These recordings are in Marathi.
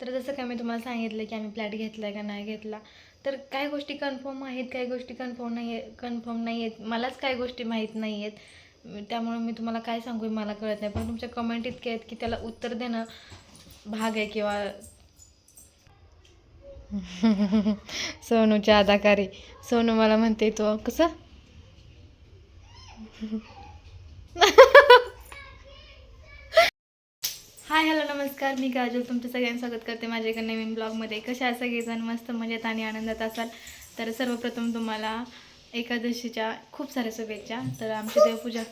तर जसं काय मी तुम्हाला सांगितलं की आम्ही फ्लॅट घेतला आहे का नाही घेतला तर काही गोष्टी कन्फर्म आहेत काही गोष्टी कन्फर्म नाही आहे कन्फर्म नाही आहेत मलाच काही गोष्टी माहीत नाही आहेत त्यामुळे मी तुम्हाला काय सांगू मला कळत नाही. पण तुमच्या कमेंट इतके आहेत की त्याला उत्तर देणं भाग आहे किंवा सोनूची अदाकारी. सोनू मला म्हणते तो कसं? हाय हॅलो नमस्कार. मी काजल. तुमचं सगळ्यांचं स्वागत करते माझ्या एका नवीन ब्लॉगमध्ये. कशा सगळेजण? मस्त मजेत आणि आनंदात असाल? तर सर्वप्रथम तुम्हाला एकादशीच्या खूप साऱ्या शुभेच्छा. तर आमची देवपूजा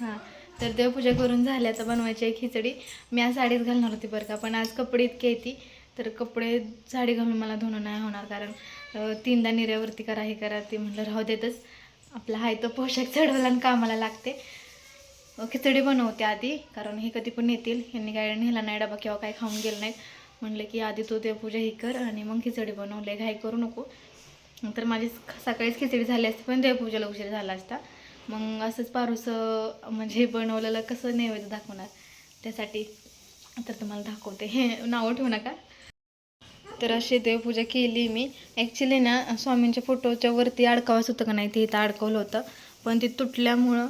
हां तर देवपूजा करून झाल्या तर बनवायची आहे खिचडी. मी आज साडीच घालणार होती बरं का पण आज कपडे इतके येते तर कपडे साडी घालून मला धुणं नाही होणार कारण तीनदा निर्यावरती करा हे करा ते म्हटलं राहू देतच. आपला हाय तो पोशाख चढवला आणि कामाला लागते. खिचडी बनवते आधी कारण हे कधी पण येतील. यांनी काय नेला नाही डबा किंवा काय खाऊन गेलं नाहीत. म्हणलं की आधी तू देवपूजा ही कर आणि मग खिचडी बनवले घाई करू नको. तर माझी सकाळीच खिचडी झाली असती पण देवपूजेला उशीर झाला असता. मग असंच पारूसं म्हणजे बनवलेलं कसं नैवेद्य दाखवणार? त्यासाठी तर तुम्हाला दाखवते. हे नावं ठेवू नका. तर अशी देवपूजा केली मी. ॲक्च्युली ना स्वामींच्या फोटोच्या वरती अडकावंच होतं का नाही ते इथं अडकवलं होतं. पण ते तुटल्यामुळं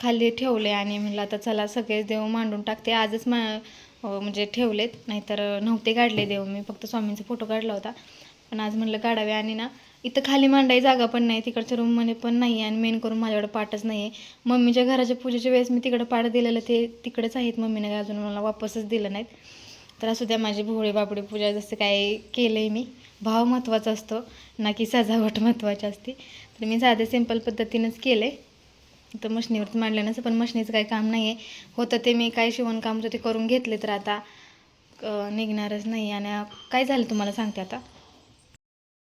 खाली ठेवले आणि म्हणलं आता चला सगळेच देव मांडून टाकते. आजच मा म्हणजे ठेवलेत. नाहीतर नव्हते काढले देव. मी फक्त स्वामींचा फोटो काढला होता. पण आज म्हणलं काढावे आणि ना इथं खाली मांडायची जागा पण नाही तिकडच्या रूममध्ये पण नाही आणि मेन करून माझ्याकडे पाठच नाही आहे. मम्मीच्या घराच्या पूजेच्या वेळेस मी तिकडं पाठ दिलेलं ते तिकडेच आहेत. मम्मीने काय अजून मला वापसच दिलं नाहीत. तर असू द्या माझी भोळी बापडी पूजा जसं काय केलं आहे मी. भाव महत्त्वाचा असतो. ना की सजावट महत्त्वाची असते. तर मी साधे सिंपल पद्धतीनंच केलं आहे तर मशनीवरती मांडलं नसं पण मशनीचं काही काम नाही आहे होतं ते मी काय शिवणकाम होतं ते करून घेतले तर आता निघणारच नाही. आणि काय झालं तुम्हाला सांगते आता?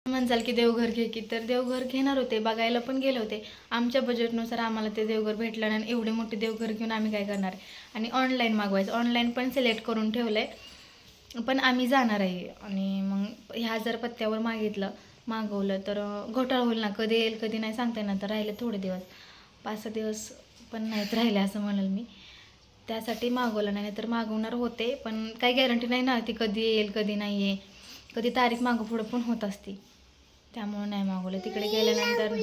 म्हणचाल की देवघर घे की तर देवघर घेणार होते बघायला पण गेले होते. आमच्या बजेटनुसार आम्हाला ते देवघर भेटलं नाही आणि एवढे मोठे देवघर घेऊन आम्ही काय करणार? आणि ऑनलाईन मागवायचं. ऑनलाईन पण सिलेक्ट करून ठेवलं आहे पण आम्ही जाणार आहे. आणि मग ह्या जर पत्त्यावर मागितलं मागवलं तर घोटाळा होईल ना? कधी येईल कधी नाही सांगता येणार. तर राहिले थोडे दिवस. पाच सहा दिवस पण नाहीत राहिले असं म्हणाल मी. त्यासाठी मागवलं नाही तर मागवणार होते पण काही गॅरंटी नाही ना ती कधी येईल कधी नाही आहे कधी तारीख मागं पुढं पण होत असती. त्यामुळं नाही मागवलं. तिकडे गेल्यानंतर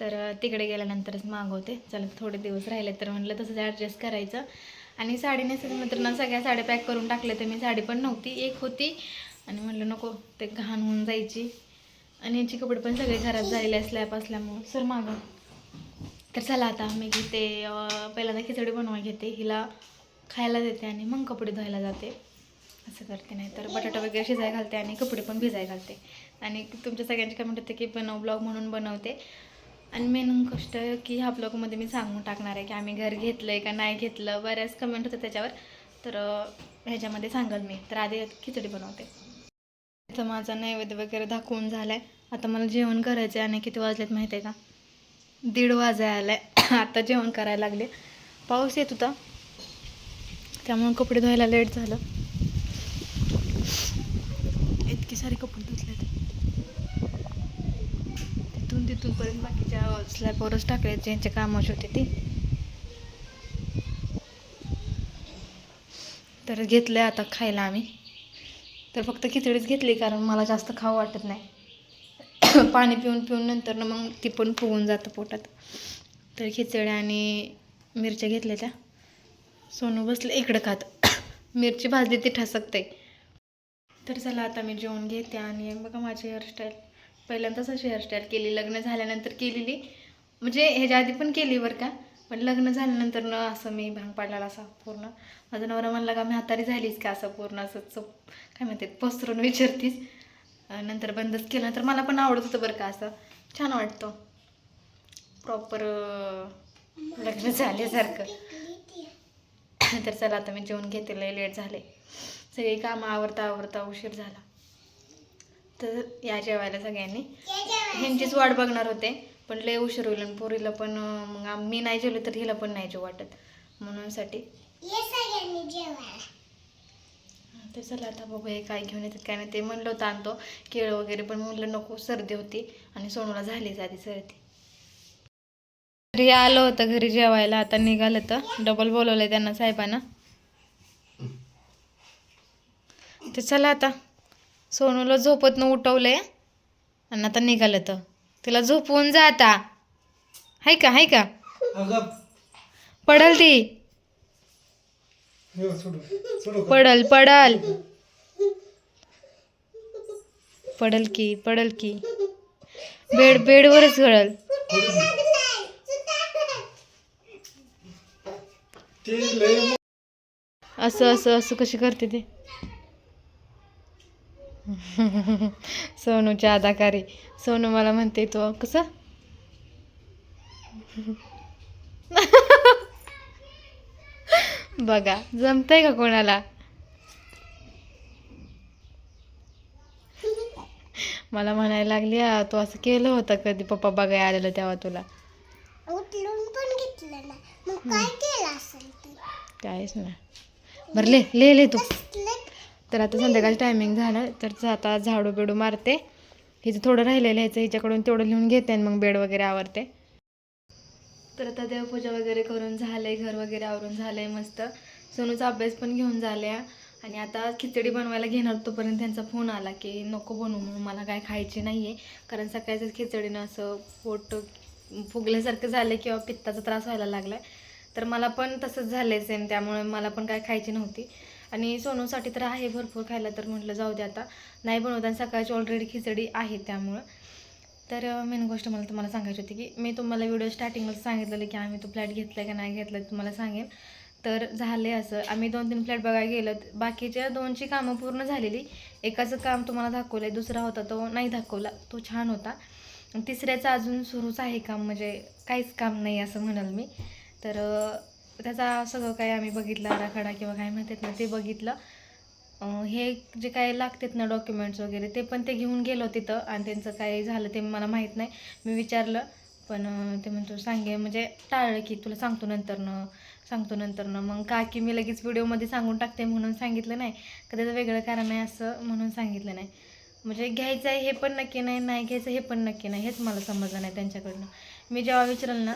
तर तिकडे गेल्यानंतरच मागवते. चला थोडे दिवस राहिले तर म्हटलं तसंच ॲडजस्ट करायचं. आणि साडी नेसायचं नंतर ना सगळ्या साड्या पॅक करून टाकल्या तर मी साडी पण नव्हती. एक होती आणि म्हणलं नको ते घाण होऊन जायची. आणि याची कपडे पण सगळे घरात झालेले स्लॅप असल्यामुळं. सर मागं. तर चला आता मी घेते पहिल्यांदा खिचडी बनवा घेते हिला खायला देते आणि मग कपडे धुवायला जाते. असं करते नाही तर बटाटा वगैरे शिजाय घालते आणि कपडे पण भिजाय घालते. आणि तुमच्या सगळ्यांची कमेंट होते की बनव ब्लॉग म्हणून बनवते. आणि मेन कष्ट की ह्या ब्लॉगमध्ये मी सांगून टाकणार आहे की आम्ही घर घेतलं आहे का नाही घेतलं? बऱ्याच कमेंट होते त्याच्यावर. तर ह्याच्यामध्ये सांगाल मी. तर आधी खिचडी बनवते. इथं माझा नैवेद्य वगैरे दाखवून झाला आहे आता मला जेवण करायचं आहे आणि किती वाजलेत माहिती आहे का? दीड वाजाय आलाय. आता जेवण करायला लागले. पाऊस येत होता. त्यामुळे कपडे धुवायला लेट झालं. इतकी सारे कपडे धुतलेत. तिथून तिथूनपर्यंत बाकीच्या स्लॅबवरच टाकले ज्यांच्या कामाचे होते ते. तर घेतलं आता खायला आम्ही. तर फक्त खिचडीच घेतली कारण मला जास्त खावं वाटत नाही. पाणी पिऊन पिऊन नंतर ना मग ती पण फुगून जातं पोटात. तर खिचडी आणि मिरच्या घेतल्या त्या. सोनू बसले इकडं खात. मिरची भाजली ती ठसकते. तर चला आता मी जेवण घेते आणि बघा माझी हेअरस्टाईल पहिल्यांदाच अशी हेअरस्टाईल केली. लग्न झाल्यानंतर केलेली. म्हणजे ह्याच्या आधी पण केली बरं का? पण लग्न झाल्यानंतर न असं मी भांग पाडलेला असा पूर्ण. माझा नवरा म्हणला का मी हातारी झालीस का? असं पूर्ण असं चप काय म्हणते पसरून विचारतीस. नंतर बंदच केलं. तर मला पण आवडत होतं बरं का असं. छान वाटतं. प्रॉपर लग्न झाल्यासारखं. तर चला आता मी जेवण घेते. लय लेट झाले. सगळी कामं आवरता आवरता उशीर झाला. तर या जेवायला सगळ्यांनी. ह्यांचीच वाट बघणार होते. पण लय उशीर होईल आणि पोरीला पण मग मी नाही जेवले तर हिला पण नाही जेव वाटत. म्हणून साठी तर चला आता बघू हे काय घेऊन येतात काय नाही. ते म्हणलं होतं आणतो. केळं वगैरे पण म्हणलं नको सर्दी होती आणि सोनूला झालीच आधी सर्दी. घरी आलं होतं घरी जेवायला. आता निघालं तर. डबल बोलवलंय त्यांना साहेबांना. ते चला आता. सोनूला झोपतनं उठवलंय आणि आता निघालं तर. तिला झोपवून जा आता. हाय का हाय का? पडल ती. हे पडल पडल. पडल की पडल की. बेड बेडवरच लय असं असं असं कशी करते ते? सोनूची अदाकारी सोनू मला म्हणते तो कसं? बघा जमतंय का कोणाला? मला म्हणायला लागली "आ, तू असं केलं होतं कधी? पप्पा बघाय आलेलं तेव्हा तुला. उचलून पण घेतलं ना मग काय केलं असेल ते? काहीच नाही. बरं ले ले ले तू. तर आता संध्याकाळचं टायमिंग झालं तर आता झाडू बिडू मारते. हिचं थोडं राहिलेलं ह्याचं हिच्याकडून तेवढं लिहून घेते आणि मग बेड वगैरे आवरते. तर आता देवपूजा वगैरे करून झालं आहे घर वगैरे आवरून झालं आहे मस्त. सोनूचा अभ्यास पण घेऊन झाल्या. आणि आता खिचडी बनवायला घेणार तोपर्यंत त्यांचा फोन आला की नको बनवू म्हणून मला काय खायची नाही आहे कारण सकाळच्याच खिचडीनं असं पोट फुगल्यासारखं झालं किंवा पित्ताचा त्रास व्हायला लागला तर मला पण तसंच झालं आहे सेम त्यामुळे मला पण काय खायची नव्हती. आणि सोनूसाठी तर आहे भरपूर खायला तर म्हटलं जाऊ दे आता. नाही बनवत आणि सकाळची ऑलरेडी खिचडी आहे त्यामुळं. तर मेन गोष्ट मला तुम्हाला सांगायची होती की मी तुम्हाला व्हिडिओ स्टार्टिंगला सांगितलेलं की आम्ही तो फ्लॅट घेतला का नाही घेतला तुम्हाला सांगेन. तर झाले असं. आम्ही दोन तीन फ्लॅट बघायला गेलो बाकीच्या दोनची कामं पूर्ण झालेली. एकाचं काम तुम्हाला दाखवलं आहे दुसरा होता तो नाही दाखवला. तो छान होता. तिसऱ्याचं अजून सुरूच आहे काम म्हणजे काहीच काम नाही असं म्हणाल मी. तर त्याचा सगळं काही आम्ही बघितलं आराखडा किंवा काय म्हणतात ना ते बघितलं. हे जे काय लागतात ना डॉक्युमेंट्स वगैरे ते पण ते घेऊन गेलो तिथं आणि त्यांचं काय झालं ते मला माहीत नाही. मी विचारलं पण ते म्हणतो सांगे म्हणजे टाळलं की तुला सांगतो नंतरनं सांगतो नंतरनं. मग का की मी लगेच व्हिडिओमध्ये सांगून टाकते म्हणून सांगितलं नाही. का त्याचं वेगळं कारण आहे असं म्हणून सांगितलं नाही. म्हणजे घ्यायचं आहे हे पण नक्की नाही नाही घ्यायचं हे पण नक्की नाही हेच मला समजलं नाही त्यांच्याकडनं. मी जेव्हा विचारलं ना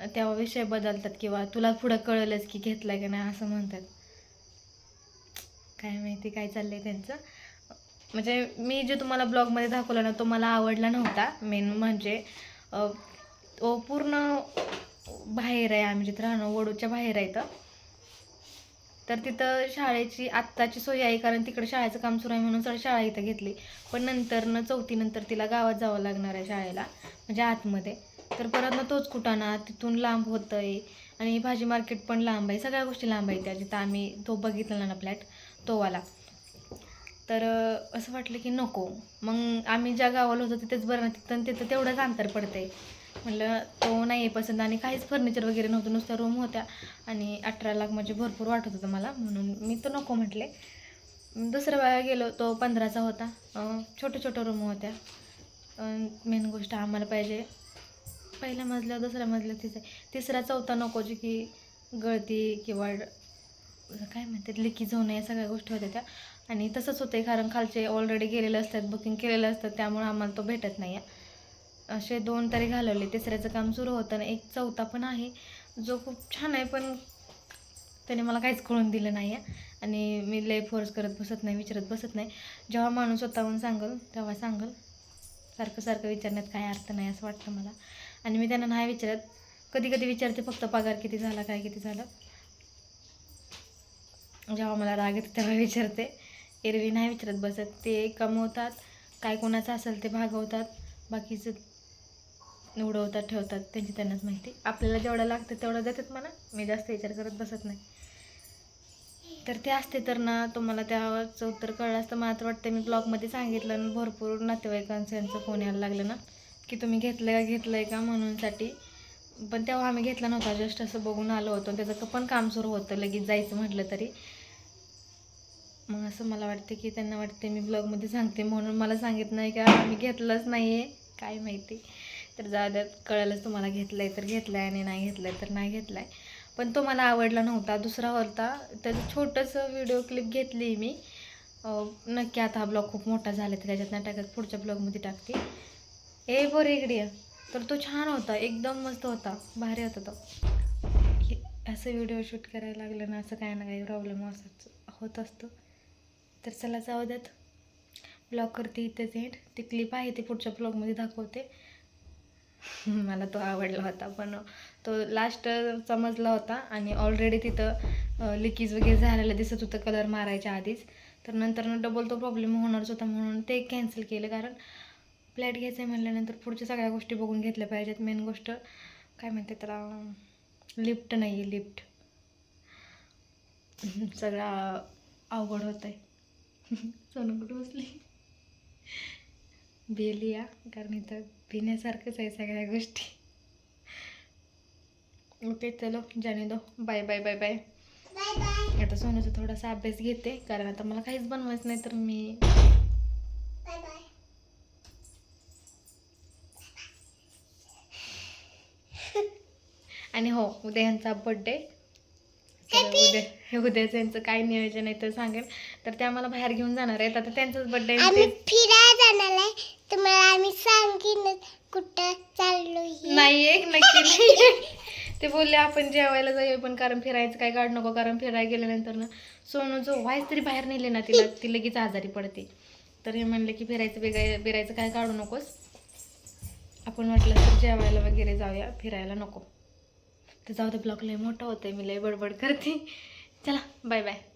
तेव्हा विषय बदलतात किंवा तुला पुढं कळलंच की घेतला का नाही असं म्हणतात. काय माहिती काय चाललं आहे त्यांचं. म्हणजे मी जे तुम्हाला ब्लॉगमध्ये दाखवलं ना तो मला आवडला नव्हता. मेन म्हणजे तो पूर्ण बाहेर आहे आम्ही जिथं राहणं वडूच्या बाहेर आहे इथं तर तिथं शाळेची आत्ताची सोय आहे कारण तिकडे शाळेचं काम सुरू आहे म्हणून सर शाळा इथं घेतली. पण नंतरनं चौथीनंतर तिला गावात जावं लागणार आहे शाळेला म्हणजे आतमध्ये. तर परत ना तोच कुटाणा तिथून लांब होतं आहे आणि भाजी मार्केट पण लांब आहे सगळ्या गोष्टी लांब आहेत त्या जिथं आम्ही तो बघितला ना फ्लॅट तोवाला तर असं वाटलं की नको. मग आम्ही ज्या गावाला होतो तिथेच बरं ना तिथं तिथं तेवढंच अंतर पडतंय. म्हटलं तो नाही आहे पसंत आणि काहीच फर्निचर वगैरे नव्हतं नुसत्या रूम होत्या. आणि अठरा लाख म्हणजे भरपूर वाटत होतं मला म्हणून मी तर नको म्हटले. दुसऱ्या वेळा गेलो तो पंधराचा होता. अं, छोट्या छोट्या रूम होत्या मेन गोष्ट आम्हाला पाहिजे. पहिल्या मजल्यावर दुसऱ्या मजल्यावर तिचा तिसरा चौथा नको जे की गळती किंवा काय म्हणतात लिकीज होणं या सगळ्या गोष्टी होत्या त्या. आणि तसंच होतं आहे कारण खालचे ऑलरेडी गेलेले असतात बुकिंग केलेलं असतं त्यामुळे आम्हाला तो भेटत नाही. आहे असे दोन तरी घालवले तिसऱ्याचं काम सुरू होतं आणि एक चौथा पण आहे. जो खूप छान आहे पण त्याने मला काहीच कळून दिलं नाही. आहे आणि मी लय फोर्स करत बसत नाही विचारत बसत नाही. जेव्हा माणूस स्वतःहून सांगल तेव्हा सांगल. सारखं सारखं विचारण्यात काय अर्थ नाही असं वाटतं मला. आणि मी त्यांना नाही विचारत. कधी कधी विचारते फक्त पगार किती झाला काय किती झालं. जेव्हा मला राग येतो तेव्हा विचारते. एरवी नाही विचारत बसत. ते कमवतात काय कोणाचं असेल ते भागवतात बाकीचं उडवतात ठेवतात त्यांची त्यांनाच माहिती. आपल्याला जेवढं लागतं तेवढं देतात मला मी जास्त विचार करत बसत नाही. तर ते असते तर ना तुम्हाला त्याचं उत्तर कळलं असतं. मला तर वाटतं मी ब्लॉगमध्ये सांगितलं भरपूर नातेवाईकांचं यांचं फोन यायला लागलं ना. की तुम्ही घेतलं का घेतलं आहे का म्हणूनसाठी. पण तेव्हा आम्ही घेतला नव्हता जस्ट असं बघून आलो होतो त्याचं पण काम सुरू होतं लगेच जायचं म्हटलं तरी. मग असं मला वाटते की त्यांना वाटते मी ब्लॉगमध्ये सांगते म्हणून मला सांगित नाही का आम्ही घेतलंच नाही आहे काय माहिती. तर जाऊ कळलंच तुम्हाला घेतलं आहे तर घेतलं आहे आणि नाही घेतलं आहे तर नाही घेतलं आहे पण तो मला आवडला नव्हता दुसरा होता. त्याचं छोटंसं व्हिडिओ क्लिप घेतली मी. नक्की आता हा ब्लॉग खूप मोठा झाला तर त्याच्यात नाटकात टाकत पुढच्या ब्लॉगमध्ये टाकते. ए बोरे इकडे तर तो छान होता एकदम मस्त होता भारी होता तो. असं व्हिडिओ शूट करायला लागलं ना असं काही ना काही प्रॉब्लेम असं होत असतो. तर चला जाऊ द्यात. ब्लॉग करते इथेच एंड ती क्लिप आहे ती पुढच्या ब्लॉगमध्ये दाखवते. मला तो आवडला होता पण तो लास्ट समजला होता आणि ऑलरेडी तिथं लिकीज वगैरे झालेलं दिसत होतं कलर मारायच्या आधीच. तर नंतर डबल तो प्रॉब्लेम होणारच होता म्हणून ते कॅन्सल केलं कारण फ्लॅट घ्यायचं आहे म्हणल्यानंतर पुढच्या सगळ्या गोष्टी बघून घेतल्या पाहिजेत. मेन गोष्ट काय म्हणते त्याला? लिफ्ट नाही आहे लिफ्ट सगळं अवघड होत आहे सोनू कुठं बसली? बेली या कारण इथं भिण्यासारखंच आहे सगळ्या गोष्टी. ओके चलो जाने दो. Bye bye bye bye bye bye आता सोनूचा थोडासा अभ्यास घेते कारण आता मला काहीच बनवायचं नाही तर मी बाय बाय आणि हो उद्या यांचा बड्डे उद्या हे उद्याचं यांचं काय नियोजन आहे तर सांगेल. तर ते आम्हाला बाहेर घेऊन जाणार आहेत. आता त्यांचाच बड्डे आम्ही फिरायला जाणार आहे. तुम्हाला आम्ही सांगीन कुठं चाललो नाही एक नक्की नाही ते बोलले आपण जेवायला जाऊया पण कारण फिरायचं काय काढ नको कारण फिरायला गेल्यानंतर ना सोनूचं व्हायच तरी बाहेर नेले ना तिला ती लगेच आजारी पडते. तर हे म्हणले की फिरायचं बिगाय बिरायचं काय काढू नकोस. आपण म्हटलं तर जेवायला वगैरे जाऊया फिरायला नको. तर जाऊ दे ब्लॉग लय मोठा आहे मी लय बडबड करते. चला बाय बाय